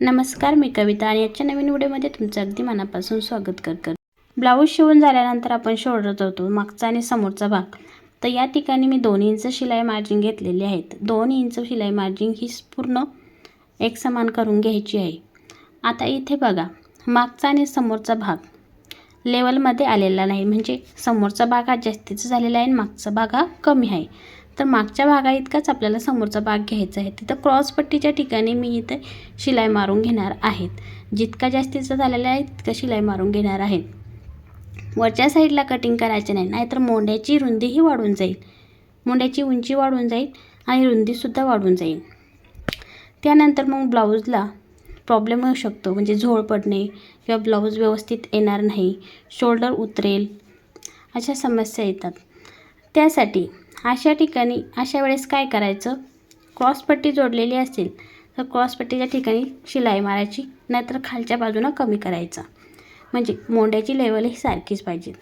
नमस्कार मी कविता आणि आजच्या नवीन व्हिडिओमध्ये तुमचं अगदी मनापासून स्वागत करते. ब्लाऊज शिवून झाल्यानंतर आपण शोल्डर जोडतो मागचा आणि समोरचा भाग. तर या ठिकाणी मी दोन इंच शिलाई मार्जिन घेतलेली आहेत. दोन इंच शिलाई मार्जिन ही पूर्ण एक समान करून घ्यायची आहे. आता इथे बघा मागचा आणि समोरचा भाग लेवलमध्ये आलेला नाही. म्हणजे समोरचा भाग हा जास्तीचा झालेला आहे आणि मागचा भाग हा कमी आहे. तर मागच्या भागा इतकाच आपल्याला समोरचा भाग घ्यायचा आहे. तिथं क्रॉसपट्टीच्या ठिकाणी मी इथे शिलाई मारून घेणार आहेत. जितका जास्तीचा झालेला आहे तितका शिलाई मारून घेणार आहे. वरच्या साईडला कटिंग करायचे नाही नाहीतर मोंड्याची रुंदीही वाढून जाईल. मोंड्याची उंची वाढून जाईल आणि रुंदीसुद्धा वाढून जाईल. त्यानंतर मग ब्लाऊजला प्रॉब्लेम येऊ शकतो म्हणजे झोळ पडणे किंवा ब्लाऊज व्यवस्थित येणार नाही शोल्डर उतरेल अशा समस्या येतात. त्यासाठी अशा ठिकाणी अशा वेळेस काय करायचं? क्रॉसपट्टी जोडलेली असेल तर क्रॉसपट्टीच्या ठिकाणी शिलाई मारायची नाहीतर खालच्या बाजूनं कमी करायचा. म्हणजे मोंड्याची लेवल ही सारखीच पाहिजे.